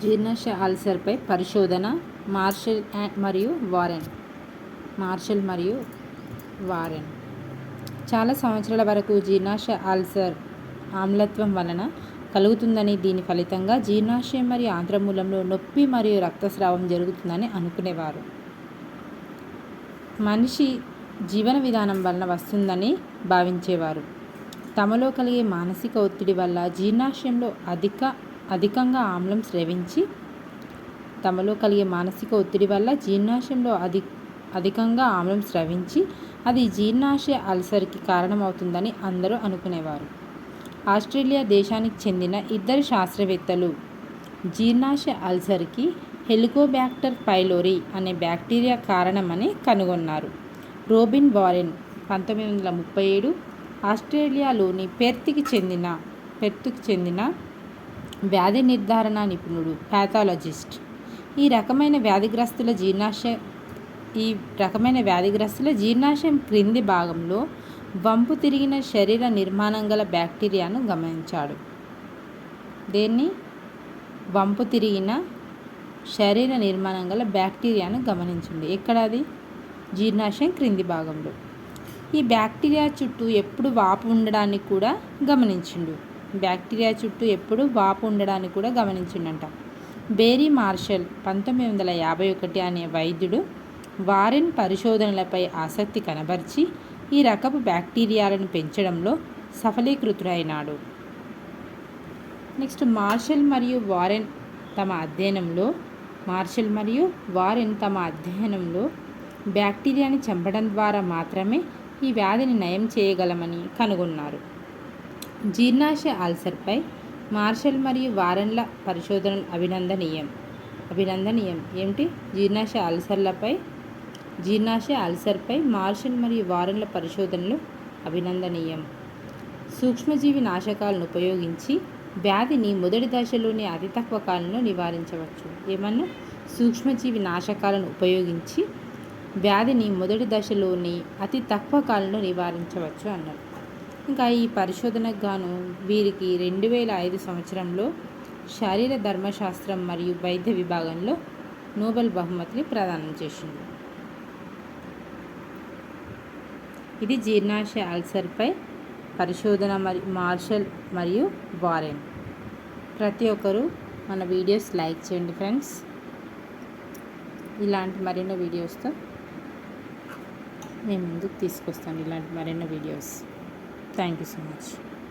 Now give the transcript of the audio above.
జీర్ణాశయ అల్సర్పై పరిశోధన మార్షల్ మరియు Warren. Martial మరియు వారెన్. చాలా సంవత్సరాల వరకు జీర్ణాశయ అల్సర్ ఆమ్లత్వం వలన కలుగుతుందని దీని ఫలితంగా జీర్ణాశయం మరియు ఆంత్రమూలంలో నొప్పి మరియు రక్తస్రావం జరుగుతుందని అనుకునేవారు. మనిషి జీవన విధానం వలన వస్తుందని భావించేవారు. తమలో కలిగే మానసిక ఒత్తిడి వల్ల జీర్ణాశయంలో అధిక అధికంగా ఆమ్లం స్రవించి తమలో కలిగే మానసిక ఒత్తిడి వల్ల జీర్ణాశయంలో అధి అధికంగా ఆమ్లం స్రవించి అది జీర్ణాశయ అల్సర్కి కారణమవుతుందని అందరూ అనుకునేవారు. ఆస్ట్రేలియా దేశానికి చెందిన ఇద్దరు శాస్త్రవేత్తలు జీర్ణాశయ అల్సర్కి హెలికోబ్యాక్టర్ పైలోరీ అనే బ్యాక్టీరియా కారణమని కనుగొన్నారు. రోబిన్ వారెన్ పంతొమ్మిది వందల ముప్పై ఏడు ఆస్ట్రేలియాలోని పెర్త్కి చెందిన పెర్త్కి చెందిన వ్యాధి నిర్ధారణ నిపుణుడు ప్యాథాలజిస్ట్ ఈ రకమైన వ్యాధిగ్రస్తుల జీర్ణాశయ ఈ రకమైన వ్యాధిగ్రస్తుల జీర్ణాశయం క్రింది భాగంలో వంపు తిరిగిన శరీర నిర్మాణం గల బ్యాక్టీరియాను గమనించాడు. దేన్ని వంపు తిరిగిన శరీర నిర్మాణం గల బ్యాక్టీరియాను గమనించండి ఎక్కడ అది? జీర్ణాశయం క్రింది భాగంలో. ఈ బ్యాక్టీరియా చుట్టూ ఎప్పుడు వాపు ఉండడానికి కూడా గమనించిండు. బ్యాక్టీరియా చుట్టూ ఎప్పుడూ వాపు ఉండడానికి కూడా గమనించిండంట. బేరీ మార్షల్ పంతొమ్మిది వందల యాభై ఒకటి అనే వైద్యుడు వారెన్ పరిశోధనలపై ఆసక్తి కనబర్చి ఈ రకపు బ్యాక్టీరియాలను పెంచడంలో సఫలీకృతుడైనాడు. నెక్స్ట్ మార్షల్ మరియు వారెన్ తమ అధ్యయనంలో మార్షల్ మరియు వారెన్ తమ అధ్యయనంలో బ్యాక్టీరియాని చంపడం ద్వారా మాత్రమే ఈ వ్యాధిని నయం చేయగలమని కనుగొన్నారు. జీర్ణాశయ అల్సర్పై మార్షల్ మరియు వారన్ల పరిశోధనలు అభినందనీయం. అభినందనీయం. ఏమిటి? జీర్ణాశయ అల్సర్లపై జీర్ణాశయ అల్సర్పై మార్షల్ మరియు వారన్ల పరిశోధనలు అభినందనీయం. సూక్ష్మజీవి నాశకాలను ఉపయోగించి వ్యాధిని మొదటి దశలోనే అతి తక్కువ కాలంలో నివారించవచ్చు. ఏమన్నా? సూక్ష్మజీవి నాశకాలను ఉపయోగించి వ్యాధిని మొదటి దశలోని అతి తక్కువ కాలంలో నివారించవచ్చు అన్నారు. ఇంకా ఈ పరిశోధనకు గాను వీరికి రెండు వేల ఐదు సంవత్సరంలో శరీర ధర్మశాస్త్రం మరియు వైద్య విభాగంలో నోబెల్ బహుమతిని ప్రదానం చేసింది. ఇది జీర్ణాశయ అల్సర్పై పరిశోధన మరి మార్షల్ మరియు వారెన్. ప్రతి ఒక్కరూ మన వీడియోస్ లైక్ చేయండి ఫ్రెండ్స్. ఇలాంటి మరెన్నో వీడియోస్తో మేము ముందుకు తీసుకొస్తాను. ఇలాంటి మరెన్నో videos. Thank you so much.